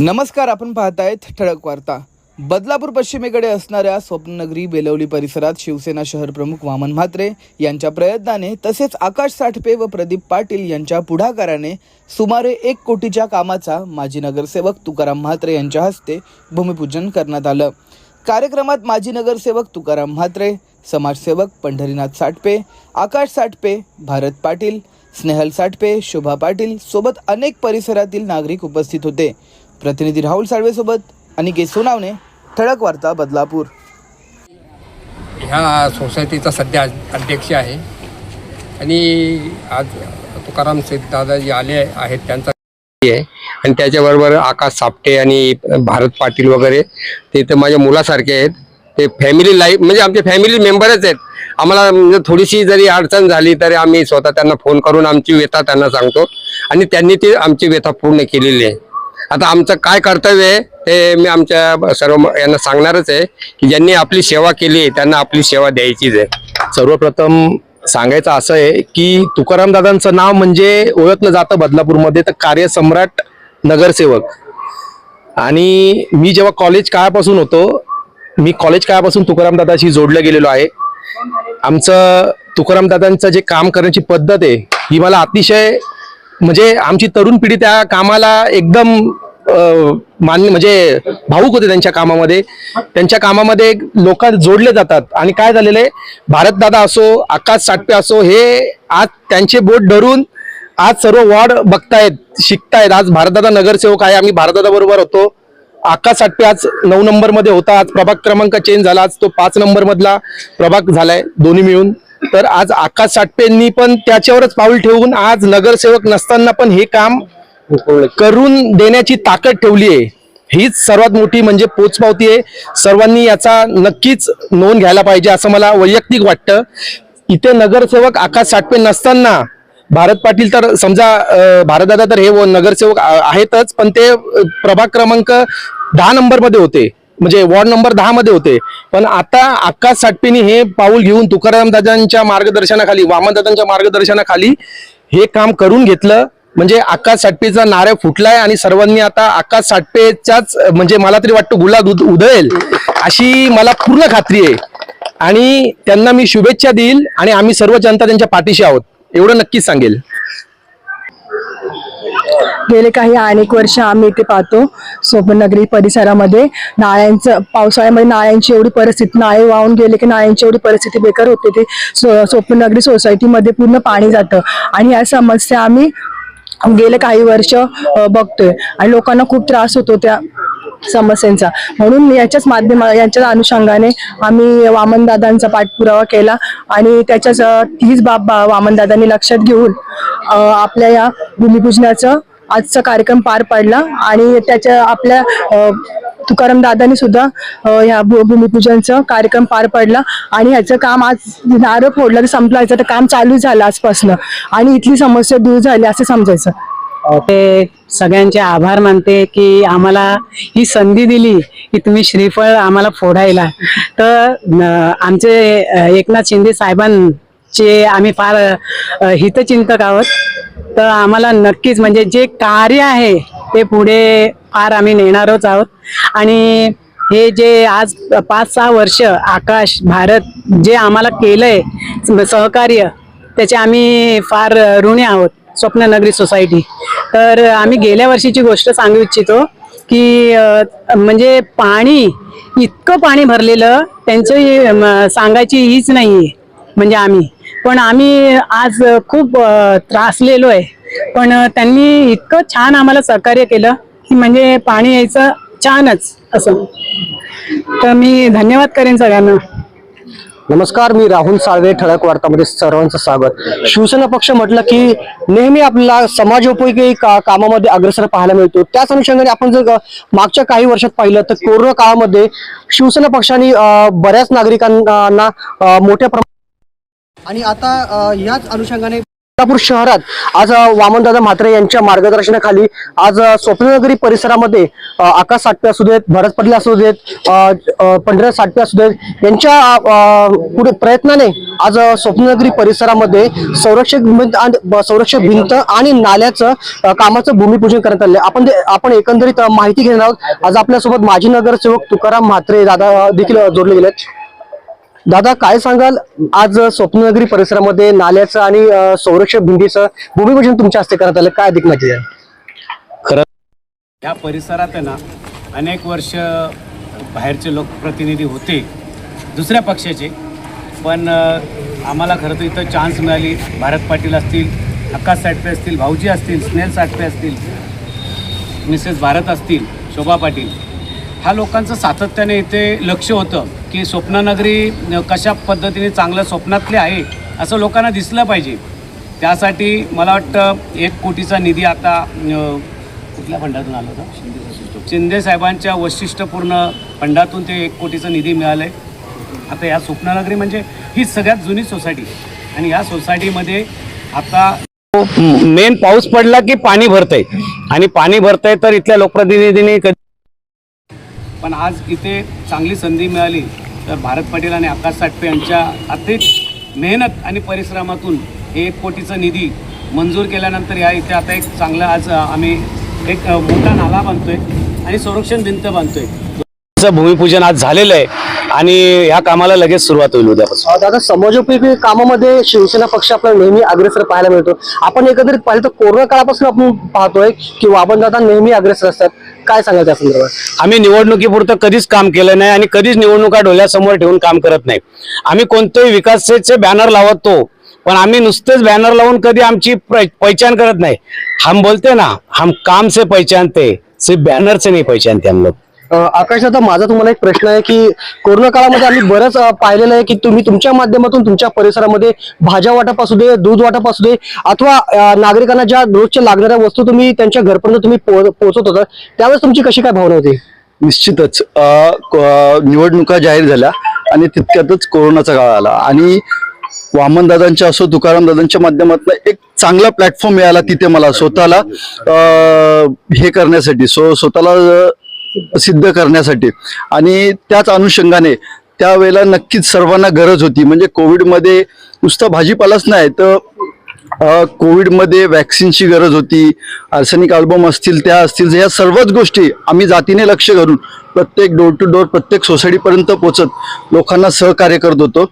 नमस्कार आपण पाहतायत ठळक वार्ता. बदलापूर पश्चिमेकडे असणाऱ्या स्वप्ननगरी बेलवली परिसरात शिवसेना शहर प्रमुख वामन म्हात्रे यांच्या प्रयत्नाने तसेच आकाश साठपे व प्रदीप पाटील यांच्या पुढाकाराने सुमारे एक कोटीच्या कामाचा माजी नगरसेवक तुकाराम म्हात्रे यांच्या हस्ते भूमिपूजन करण्यात आलं. कार्यक्रमात माजी नगरसेवक तुकाराम म्हात्रे समाजसेवक पंढरीनाथ साठपे आकाश साठपे भारत पाटील स्नेहल साठपे शोभा पाटील सोबत अनेक परिसरातील नागरिक उपस्थित होते. प्रतिनिधी राहुल साळवेसोबत अनिकेत सोनावणे ठळक वार्ता बदलापूर. ह्या सोसायटीचा सध्या अध्यक्ष आहे. आणि आज तुकाराम शेठ दादाजी आले आहेत त्यांचा आहे. आणि त्याच्याबरोबर आकाश सापटे आणि भारत पाटील वगैरे ते तर माझ्या मुलासारखे आहेत. ते फॅमिली लाईफ म्हणजे आमचे फॅमिली मेंबरच आहेत. आम्हाला म्हणजे थोडीशी जरी अडचण झाली तरी आम्ही स्वतः त्यांना फोन करून आमची व्यथा त्यांना सांगतो. आणि त्यांनी ती आमची व्यथा पूर्ण केलेली आहे. आता आमचं काय कर्तव्य आहे ते मी आमच्या सर्व यांना सांगणारच आहे की ज्यांनी आपली सेवा केली आहे, त्यांना आपली सेवा द्यायचीच आहे. सर्वप्रथम सांगायचं असं आहे की तुकाराम दादांचं नाव म्हणजे ओळखलं जातं बदलापूरमध्ये तर कार्यसम्राट नगरसेवक. आणि मी जेव्हा कॉलेज काळापासून होतो मी कॉलेज काळापासून तुकाराम दादाशी जोडलं गेलेलो आहे. आमचं तुकाराम दादांचं जे काम करण्याची पद्धत आहे ही मला अतिशय म्हणजे आमची तरुण पिढी त्या कामाला एकदम मान्य म्हणजे भाऊक होते त्यांच्या कामामध्ये. त्यांच्या कामामध्ये लोक जोडले जातात. आणि काय झालेलं आहे? भारतदादा असो आकाश साटपे असो हे आज त्यांचे बोट धरून आज सर्व वॉर्ड बघतायत शिकतायत. आज भारतदादा नगरसेवक आहे. आम्ही भारतदादा बरोबर होतो. आकाश साटपे आज नऊ नंबरमध्ये होता. आज प्रभाग क्रमांक चेंज झाला. आज तो पाच नंबर मधला प्रभाग झालाय दोन्ही मिळून. तर आज आकाश साटपेंनी पण त्याच्यावरच पाऊल ठेवून आज नगरसेवक नसताना पण हे काम करून देण्याची ताकद ठेवली आहे. हीच सर्वात मोठी म्हणजे पोचपावती आहे. सर्वांनी याचा नक्कीच नोंद घ्यायला पाहिजे असं मला वैयक्तिक वाटतं. इथे नगरसेवक आकाश साठपे नसताना भारत पाटील तर समजा भारतदादा तर हे नगरसेवक आहेतच पण ते प्रभाग क्रमांक दहा नंबरमध्ये होते. म्हणजे वॉर्ड नंबर दहा मध्ये होते. पण आता आकाश साटपेनी हे पाऊल घेऊन तुकाराम दादांच्या मार्गदर्शनाखाली वामनदादांच्या मार्गदर्शनाखाली हे काम करून घेतलं. म्हणजे आकाश साठपेचा नाऱ्या फुटलाय आणि सर्वांनी आता आकाश साठपेचाच म्हणजे मला तरी वाटतं गुलाब उद- उधळेल अशी मला पूर्ण खात्री आहे. आणि त्यांना मी शुभेच्छा देईल आणि आम्ही सर्व जनता त्यांच्या पाठीशी आहोत. एवढं नक्कीच सांगेल. गेले काही अनेक वर्ष आम्ही इथे पाहतो सोपनगरी परिसरामध्ये नाळ्यांचं पावसाळ्यामध्ये नाळ्यांची एवढी परिस्थिती नाळे वाहून गेले की नाळ्यांची एवढी परिस्थिती बेकार होते. ते सो सोपनगरी सोसायटीमध्ये पूर्ण पाणी जातं. आणि या समस्या आम्ही गेले काही वर्ष बघतोय. आणि लोकांना खूप त्रास होतो त्या समस्यांचा. म्हणून याच्याच माध्यमा याच्याच अनुषंगाने आम्ही वामनदादांचा पाठपुरावा केला आणि त्याच्याच हीच बाब बा- वामनदादांनी लक्षात घेऊन आपल्या या भूमिपूजनाचं आजचा कार्यक्रम पार पडला आणि त्याच्या आपल्या तुकाराम दादांनी सुद्धा ह्या भू- भूमिपूजनचं कार्यक्रम पार पडला. आणि ह्याचं काम आज नारळ फोडलं तर संपलं ह्याचं तर काम चालू झालं आजपासनं. आणि इथली समस्या दूर झाली असं समजायचं. ते सगळ्यांचे आभार मानते की आम्हाला ही संधी दिली की तुम्ही श्रीफळ आम्हाला फोडायला. तर न- आमचे एकनाथ शिंदे साहेबांचे आम्ही फार हितचिंतक आहोत. तर आम्हाला नक्कीच म्हणजे जे कार्य आहे ते पुढे फार आम्ही नेणारच आहोत. आणि हे जे आज पाच सहा वर्ष आकाश भारत जे आम्हाला केलंय सहकार्य त्याचे आम्ही फार ऋणी आहोत स्वप्ननगरी सोसायटी. तर आम्ही गेल्या वर्षीची गोष्ट सांगू इच्छितो की म्हणजे पाणी इतकं पाणी भरलेलं त्यांचं सांगायची हीच नाही आहे म्हणजे आम्ही. पण आम्ही आज खूप त्रासलेलो आहे. पण त्यांनी इतकं छान आम्हाला सहकार्य केलं की म्हणजे पाणी यायचं छानच असं. तर मी धन्यवाद करेन सगळ्यांना. नमस्कार मी राहुल साळवे ठळक वार्तामध्ये सर्वांचं स्वागत. शिवसेना पक्ष म्हटलं की नेहमी आपल्याला समाजोपयोगी का कामामध्ये अग्रसर पाहायला मिळतो. त्याच अनुषंगाने आपण जर मागच्या काही वर्षात पाहिलं तर कोरोना काळामध्ये शिवसेना पक्षाने बऱ्याच नागरिकांना मोठ्या प्रमाणात आणि आता याच अनुषंगाने कोल्हापूर शहरात आज वामनदादा म्हात्रे यांच्या मार्गदर्शनाखाली आज स्वप्ननगरी परिसरामध्ये आकाश साटपे असू देत भरत पडले असू देत पंढरा अ, साटपे असू देत यांच्या पुढे प्रयत्नाने आज स्वप्ननगरी परिसरामध्ये संरक्षक भिंत आणि संरक्षक भिंत आणि नाल्याचं कामाचं भूमिपूजन करण्यात आले आपण आपण एकंदरीत माहिती घेणार आहोत. आज आपल्यासोबत माजी नगरसेवक तुकाराम म्हात्रे दादा देखील जोडले जोडले गेलेत. दादा काय सांगाल? आज स्वप्ननगरी परिसरामध्ये नाल्याचं आणि संरक्षक भिंतीचं भूमिपूजन तुमच्या हस्ते करण्यात आलं. काय अधिक माहिती आहे या परिसरात आहे ना अनेक वर्ष बाहेरचे लोकप्रतिनिधी होते दुसऱ्या पक्षाचे. पण आम्हाला खरं तर इथं चान्स मिळाली. भारत पाटील असतील आकाश साटपे असतील भाऊजी असतील स्नेल साटपे असतील मिसेस भारत असतील शोभा पाटील. ह्या लोकांचं सातत्याने इथे लक्ष होतं. की स्वप्ननगरी कशा पद्धतीने चांगल्या स्वप्नातले आहे असं लोकांना दिसलं पाहिजे. त्यासाठी मला वाटतं एक कोटीचा निधी आता कुठल्या फंडातून आला होता? शिंदे साहेबांच्या वैशिष्ट्यपूर्ण फंडातून ते एक कोटीचा निधी मिळालं आहे. आता या स्वप्ननगरी म्हणजे ही सगळ्यात जुनी सोसायटी. आणि या सोसायटीमध्ये आता मेन पाऊस पडला की पाणी भरतंय. आणि पाणी भरतंय तर इथल्या लोकप्रतिनिधींनी कधी पण आज इथे चांगली संधी मिळाली तर भारत पाटील आणि आकाश साटपे यांच्या अतिक मेहनत आणि परिश्रमातून हे एक कोटीचा निधी मंजूर केल्यानंतर या इथे आता एक चांगला आज आम्ही एक मोठा नाला बांधतोय आणि संरक्षण भिंत बांधतोय. भूमिपूजन आज झालेलं आहे आणि ह्या कामाला लगेच सुरुवात होईल उद्यापासून. दादा समाजोपयोगी कामामध्ये शिवसेना पक्ष आपल्याला नेहमी अग्रेसर पाहायला मिळतो. आपण एकंदरीत पाहिलं तर कोरोना काळापासून आपण पाहतोय की वाबनदादा नेहमी अग्रेसर असतात. काय सांगाल त्या संदर्भात? आम्ही निवडणुकीपुरतं कधीच काम केलं नाही आणि कधीच निवडणुका डोळ्यासमोर ठेवून काम करत नाही. आम्ही कोणतेही विकासाचे बॅनर लावतो पण आम्ही नुसतेच बॅनर लावून कधी आमची पहिचान करत नाही. हम बोलते ना हम काम से पहचानते सिर्फ बॅनर से नाही पहचानते हम लोग आकाश दादा माझा तुम्हाला एक प्रश्न आहे की कोरोना काळामध्ये आम्ही बरंच पाहिलेलं आहे की तुम्ही तुमच्या माध्यमातून तुमच्या परिसरामध्ये भाज्या वाटप असू दे दूध वाटप असू दे अथवा नागरिकांना ज्या रोजच्या लागणाऱ्या वस्तू तुम्ही त्यांच्या घरपर्यंत तुम्ही पो- पोहोचत होता त्यावेळेस तुमची कशी काय भावना होती? निश्चितच. निवडणुका जाहीर झाल्या आणि तितक्यातच कोरोनाचा काळ आला. आणि वामनदादांच्या असो तुकारामदादांच्या माध्यमातून एक चांगला प्लॅटफॉर्म मिळाला तिथे मला स्वतःला. हे करण्यासाठी. सो स्वतःला सिद्ध करण्यासाठी. आणि त्याच अनुषंगाने त्यावेळेला नक्कीच सर्वांना गरज होती. म्हणजे कोविडमध्ये नुसतं भाजीपालाच नाही तर कोविडमध्ये व्हॅक्सिनची गरज होती आर्सेनिक अल्बम असतील त्या असतील या सर्वच गोष्टी आम्ही जातीने लक्ष घालून प्रत्येक डोर टू डोर प्रत्येक सोसायटीपर्यंत पोचत लोकांना सहकार्य करत होतो.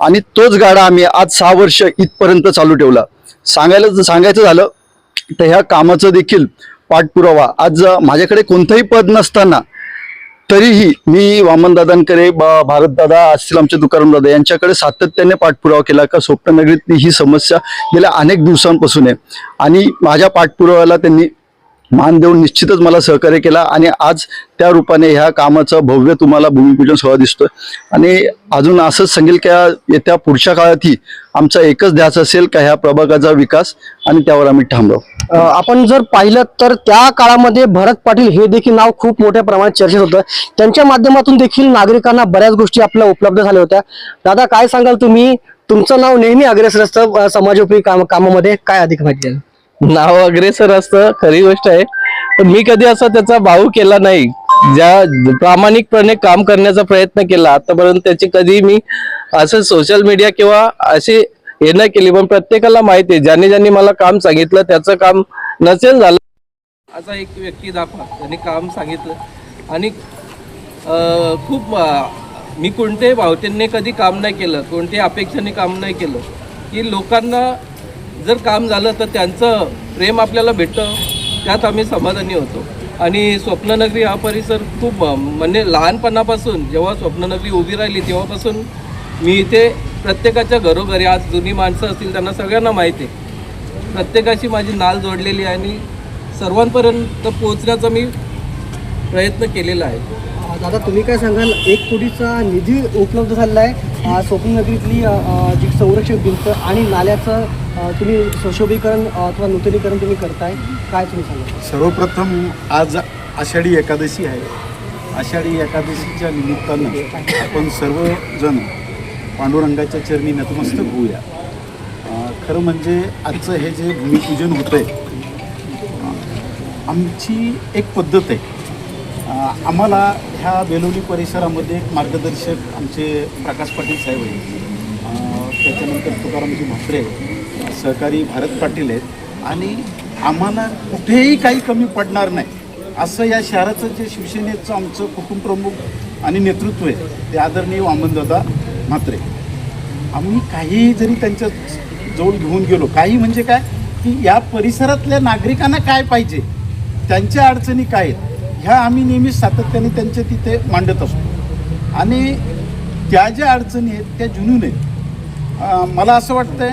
आणि तोच गाडा आम्ही आज सहा वर्ष इथपर्यंत चालू ठेवला. सांगायला सांगायचं झालं तर ह्या कामाचं देखील पाठपुरावा. आज माझ्याकडे कोणतंही पद नसताना तरीही मी वामनदादांकडे बा भारतदादा असतील आमचे तुकारामदादा यांच्याकडे सातत्याने पाठपुरावा केला का? स्वप्ननगरीतली ही समस्या गेल्या अनेक दिवसांपासून आहे. आणि माझ्या पाठपुराव्याला त्यांनी मान देऊन निश्चितच मला सहकार्य केला आणि आज त्या रूपाने ह्या कामाचं भव्य तुम्हाला भूमिपूजन सोहळा दिसतोय. आणि अजून असंच सांगेल का येत्या पुढच्या काळातही आमचा एकच ध्यास असेल का ह्या प्रभागाचा विकास आणि त्यावर आम्ही थांबलो. आपण जर पाहिलं तर त्या काळामध्ये भरत पाटील हे देखील नाव खूप मोठ्या प्रमाणात चर्चेत होतं. त्यांच्या माध्यमातून देखील नागरिकांना बऱ्याच गोष्टी आपल्या उपलब्ध झाल्या होत्या. दादा काय सांगाल तुम्ही? तुमचं नाव नेहमी अग्रेसर असतं समाजोपयोगी काम कामामध्ये. काय अधिक माहिती आहे नाव अग्रेसर असतं खरी गोष्ट आहे. पण मी कधी असा त्याचा भाऊ केला नाही. ज्या प्रामाणिकपणे काम करण्याचा प्रयत्न केला आतापर्यंत त्याची कधी मी असं सोशल मीडिया किंवा अशी हे नाही केली पण प्रत्येकाला माहिती आहे ज्यांनी ज्यांनी मला काम सांगितलं त्याचं काम नसेल झालं. असा एक व्यक्ती दाखवा त्यांनी काम सांगितलं. आणि खूप मी कोणत्याही भावतेने कधी काम नाही केलं कोणत्याही अपेक्षाने काम नाही केलं की लोकांना जर काम झालं तर त्यांचं प्रेम आपल्याला भेटतं. त्यात आम्ही समाधानी होतो. आणि स्वप्ननगरी हा परिसर खूप म्हणजे लहानपणापासून जेव्हा स्वप्ननगरी उभी राहिली तेव्हापासून मी इथे प्रत्येकाच्या घरोघरी आज जुनी माणसं असतील त्यांना सगळ्यांना माहिती आहे. प्रत्येकाशी माझी नाल जोडलेली आहे आणि सर्वांपर्यंत पोहोचण्याचा मी प्रयत्न केलेला आहे. दादा तुम्ही काय सांगाल? एक कोटीचा निधी उपलब्ध झालेला आहे. स्वप्न नदीतली जी संरक्षक भिंत आणि नाल्याचं तुम्ही सुशोभीकरण अथवा नूतनीकरण तुम्ही करताय. काय तुम्ही सांगाल? सर्वप्रथम आज आषाढी एकादशी आहे. आषाढी एकादशीच्या निमित्तानं आपण सर्वजण पांडुरंगाच्या चरणी नतमस्तक होऊया. खरं म्हणजे आजचं हे जे भूमिपूजन होतं आहे आमची एक पद्धत आहे. आम्हाला ह्या बेलोली परिसरामध्ये एक मार्गदर्शक आमचे प्रकाश पाटील साहेब आहेत. त्याच्यानंतर तुकारामजी म्हात्रे सहकारी भारत पाटील आहेत. आणि आम्हाला कुठेही काही कमी पडणार नाही. असं या शहराचं जे शिवसेनेचं आमचं कुटुंबप्रमुख आणि नेतृत्व आहे ते आदरणीय वामनदादा म्हात्रे. आम्ही काहीही जरी त्यांच्या जवळ घेऊन गेलो काही म्हणजे काय? की या परिसरातल्या नागरिकांना काय पाहिजे? त्यांच्या अडचणी काय आहेत? ह्या आम्ही नेहमीच सातत्याने त्यांच्या तिथे मांडत असतो. आणि त्या ज्या अडचणी आहेत त्या जुनून आहेत. मला असं वाटतंय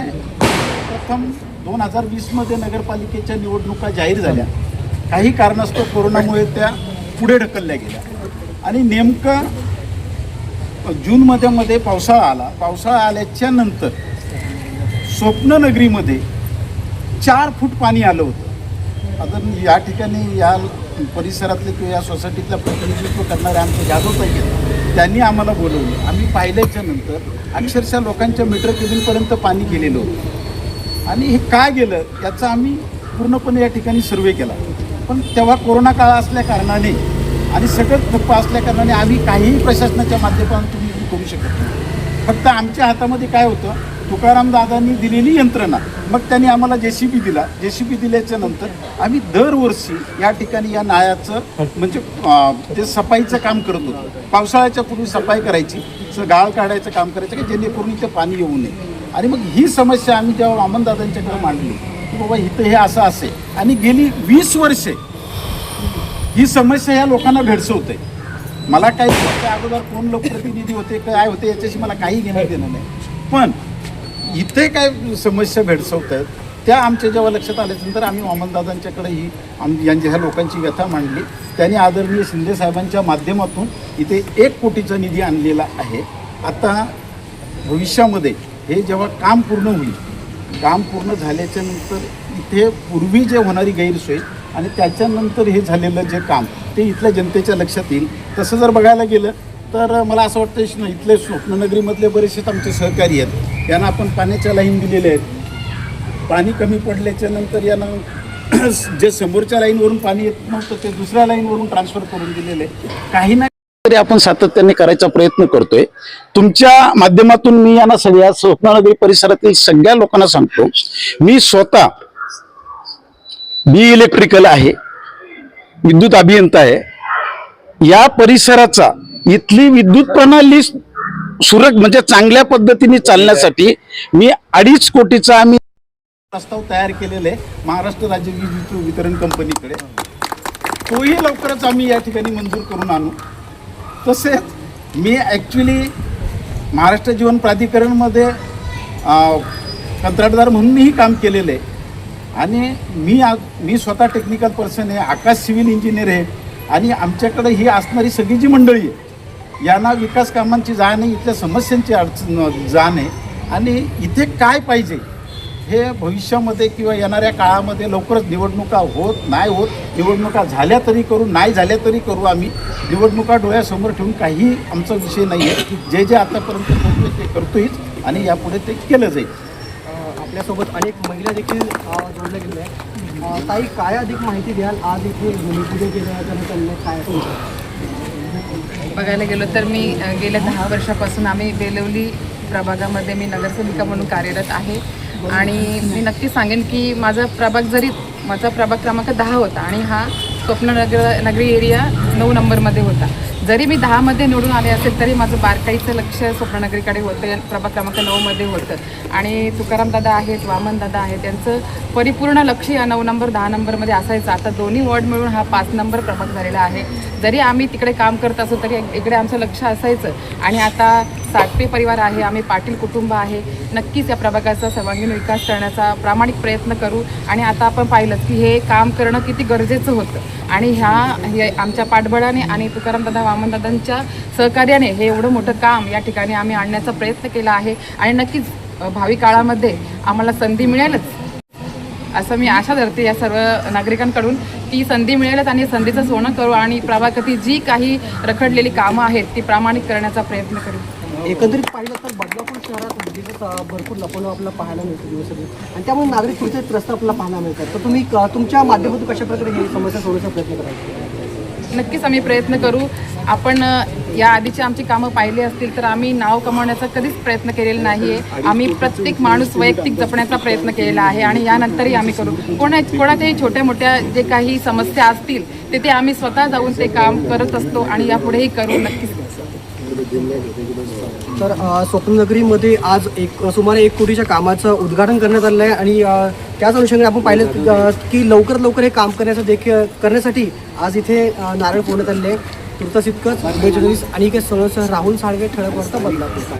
प्रथम दोन हजार वीसमध्ये नगरपालिकेच्या निवडणुका जाहीर झाल्या. काही कारणास्तव कोरोनामुळे त्या पुढे ढकलल्या गेल्या. आणि नेमकं जूनमध्ये मध्ये पावसाळा आला. पावसाळा आल्याच्यानंतर स्वप्ननगरीमध्ये चार फूट पाणी आलं होतं. आता या ठिकाणी या परिसरातले किंवा या सोसायटीतलं प्रतिनिधित्व करणारे आमचे जाधव पाहिजे त्यांनी आम्हाला बोलवलं. आम्ही पाहिल्याच्या नंतर अक्षरशः लोकांच्या मीटर केबिनपर्यंत पाणी गेलेलं होतं. आणि हे का गेलं याचा आम्ही पूर्णपणे या ठिकाणी सर्वे केला. पण तेव्हा कोरोना काळ असल्या कारणाने आणि सगळं ठप्प असल्या कारणाने आम्ही काहीही प्रशासनाच्या माध्यमातून करू शकत नाही. फक्त आमच्या हातामध्ये काय होतं तुकाराम दादांनी दिलेली यंत्रणा. मग त्यांनी आम्हाला जे सी बी दिला. जे सी बी दिल्याच्या नंतर आम्ही दरवर्षी या ठिकाणी या नाळ्याचं म्हणजे ते सफाईचं काम करत होतो. पावसाळ्याच्या पूर्वी सफाई करायची गाळ काढायचं काम करायचं की जेणेकरून इथे पाणी येऊ नये. आणि मग ही समस्या आम्ही जेव्हा वामनदादांच्याकडे मांडली की बाबा इथं हे असं असे आणि गेली वीस वर्षे ही समस्या या लोकांना भेडसवते मला काही अगोदर कोण लोकप्रतिनिधी होते काय होते याच्याशी मला काही घेणं देणं नाही. पण इथे काय समस्या भेडसवत आहेत त्या आमच्या जेव्हा लक्षात आल्यानंतर आम्ही वामनदादांच्याकडे ही आम यांच्या ह्या लोकांची व्यथा मांडली. त्यांनी आदरणीय शिंदे साहेबांच्या माध्यमातून इथे एक कोटीचा निधी आणलेला आहे. आता भविष्यामध्ये हे जेव्हा काम पूर्ण होईल काम पूर्ण झाल्याच्यानंतर इथे पूर्वी जे होणारी गैरसोय आणि त्याच्यानंतर हे झालेलं जे काम ते इथल्या जनतेच्या लक्षात येईल. तसं जर बघायला गेलं तर मला असं वाटतं इथले स्वप्ननगरीमधले बरेचसे आमचे सहकारी आहेत. यांना आपण पाण्याच्या लाईन दिलेल्या आहेत. पाणी कमी पडल्याच्या नंतर यांना जे समोरच्या लाईनवरून पाणी येत नव्हतं ते दुसऱ्या लाईनवरून ट्रान्सफर करून दिलेले काही ना तरी आपण सातत्याने करायचा प्रयत्न करतोय. तुमच्या माध्यमातून मी यांना सगळ्या स्वप्ननगरी परिसरातील सगळ्या लोकांना सांगतो मी स्वतः बी इलेक्ट्रिकल आहे विद्युत अभियंता आहे. या परिसराचा इथली विद्युत प्रणाली सुरक म्हणजे चांगल्या पद्धतीने चालण्यासाठी मी अडीच कोटीचा आम्ही प्रस्ताव तयार केलेले आहे महाराष्ट्र राज्य वीज वितरण- कंपनीकडे. तोही लवकरच आम्ही या ठिकाणी मंजूर करून आणू. तसेच मी ॲक्च्युली महाराष्ट्र जीवन प्राधिकरणमध्ये कंत्राटदार म्हणूनही काम केलेलं आहे. आणि मी आ मी स्वतः टेक्निकल पर्सन आहे आकाश सिव्हिल इंजिनियर आहे. आणि आमच्याकडे ही असणारी सगळी जी मंडळी आहे यांना विकास कामांची जाण आहे इथल्या समस्यांची अडचण जाण आहे. आणि इथे काय पाहिजे? हे भविष्यामध्ये किंवा येणाऱ्या काळामध्ये लवकरच निवडणुका होत नाही होत निवडणुका झाल्या तरी करू नाही झाल्या तरी करू आम्ही. निवडणुका डोळ्यासमोर ठेवून काही आमचा विषय नाही आहे जे जे आतापर्यंत करतोय ते करतोयच आणि यापुढे ते केलं जाईल. आपल्यासोबत अनेक महिला देखील जोडल्या गेल्या आहेत ताई काय अधिक माहिती द्याल? आज इथे भूमिपूजन केलं त्यानंतर काय बघायला गेलो तर मी गेल्या दहा वर्षापासून आम्ही बेलवली प्रभागामध्ये मी नगरसेविका म्हणून कार्यरत आहे. आणि मी नक्की सांगेन की माझा प्रभाग जरी माझा प्रभाग क्रमांक दहा होता आणि हा स्वप्ननगर नगरी एरिया नऊ नंबरमध्ये होता. जरी मी दहामध्ये निवडून आले असेल तरी माझं बारकाईचं लक्ष स्वप्ननगरीकडे होतं प्रभाग क्रमांक नऊमध्ये होतं. आणि तुकाराम दादा आहेत वामन दादा आहेत त्यांचं परिपूर्ण लक्ष या नऊ नंबर दहा नंबरमध्ये असायचं. आता दोन्ही वॉर्ड मिळून हा पाच नंबर प्रभाग झालेला आहे. जरी आम्ही तिकडे काम करत असो तरी इकडे आमचं लक्ष असायचं. आणि आता साठपे परिवार आहे आम्ही पाटील कुटुंब आहे. नक्कीच या प्रभागाचा सर्वांगीण विकास करण्याचा प्रामाणिक प्रयत्न करू. आणि आता आपण पाहिलं की हे काम करणं किती गरजेचं होतं. आणि ह्या हे आमच्या पाठबळाने आणि तुकारामदादा वामनदादांच्या सहकार्याने हे एवढं मोठं काम या ठिकाणी आम्ही आणण्याचा प्रयत्न केला आहे. आणि नक्कीच भावी काळामध्ये आम्हाला संधी मिळेलच. असं मी आशा धरते या सर्व नागरिकांकडून. ती संधी मिळेलच आणि संधीचं सोनं करू आणि प्रभागातील जी काही रखडलेली कामं आहेत ती प्रामाणिक करण्याचा प्रयत्न करू. एकंदरीत पाहिलं तर बदलापूर शहरात उगीच भरपूर लपवणं आपल्याला पाहायला मिळतं दिवसेंदिवस. आणि त्यामुळे नागरिक पुढचे त्रस्त आपल्याला पाहायला मिळतात. तर तुम्ही तुमच्या माध्यमातून कशा प्रकारे ही समस्या सोडवण्याचा प्रयत्न करायचा नक्कीच आम्ही प्रयत्न करू. आपण या आधीची आमची कामं पाहिली असतील तर आम्ही नाव कमवण्याचा कधीच प्रयत्न केलेला नाही आहे आम्ही प्रत्येक माणूस वैयक्तिक जपण्याचा प्रयत्न केलेला आहे आणि यानंतरही आम्ही करू. कोणा कोणाच्याही छोट्या मोठ्या जे काही समस्या असतील तिथे आम्ही स्वतः जाऊन ते काम करत असतो आणि यापुढेही करू नक्कीच. तर स्वप्ननगरीमध्ये आज एक सुमारे एक कोटीच्या कामाचं उद्घाटन करण्यात आलेलं आहे आणि त्याच अनुषंगाने आपण पाहिलं की लवकरात लवकर हे काम करण्याचं देखील करण्यासाठी आज इथे नारळ फोडण्यात आलेले आहे. तुर्तास इतकंच. बेचाळीस आणि राहुल साळगे ठळक वाजता बदलापूर.